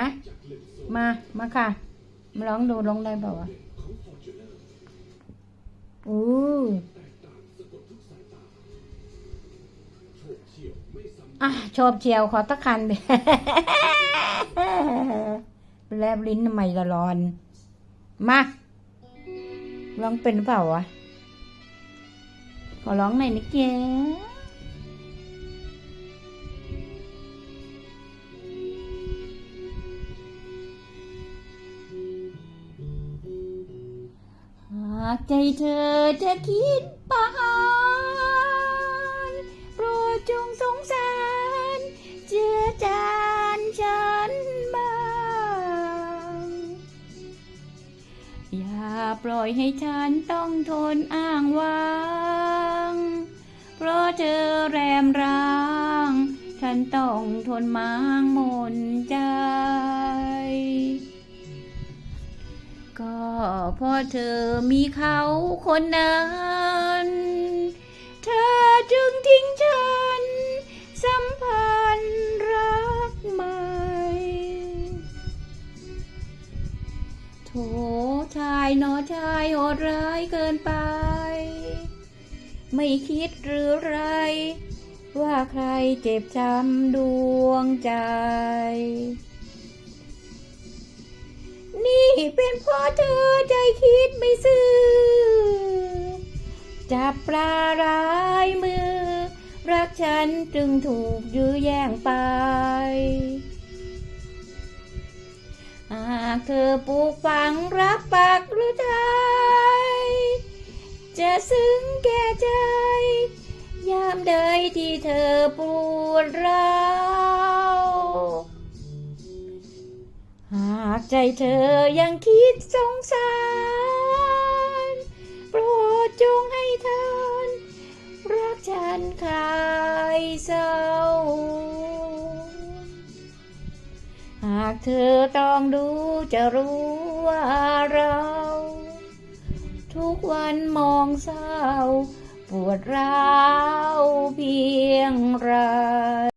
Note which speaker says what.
Speaker 1: ะมามาค่ะ มาลองดูลองได้เปล่าวะอู้อะชอบเชียวขอตะคันไปแลบลิ้นทำไมละร้อน มาร้องเป็นเปล่าวะ ขอร้องหน่อยนะเก๋ากใจเธอจะคิดปานโปรดจงสงสารเจือจานฉันบ้างอย่าปล่อยให้ฉันต้องทนอ้างว้าง เพราะเธอแรมร้าง ฉันต้องทนมางมนใจ ก็เพราะเธอมีเขาคนนั้น เธอจึงทิ้งฉัน สัมพันธ์รักใหม่ โถชายหนอชายโหดร้ายเกินไป ไม่คิดหรือไร ว่าใครเจ็บช้ำดวงใจ เป็นเพราะเธอใจคิดไม่ซื่อจับปลาร้ายมือ รักฉันจึงถูกยื้อแย่งไป หากเธอปลูกฝังรักปักหรือไทยจะซึ้งแก่ใจ ยามใดที่เธอปวดร้าว ใจเธอยังคิดสงสาร โปรดจงให้ทานรักฉันคลายเศร้า หากเธอต้องดูจะรู้ว่าเรา ทุกวันมองเศร้า ปวดร้าวเพียงไร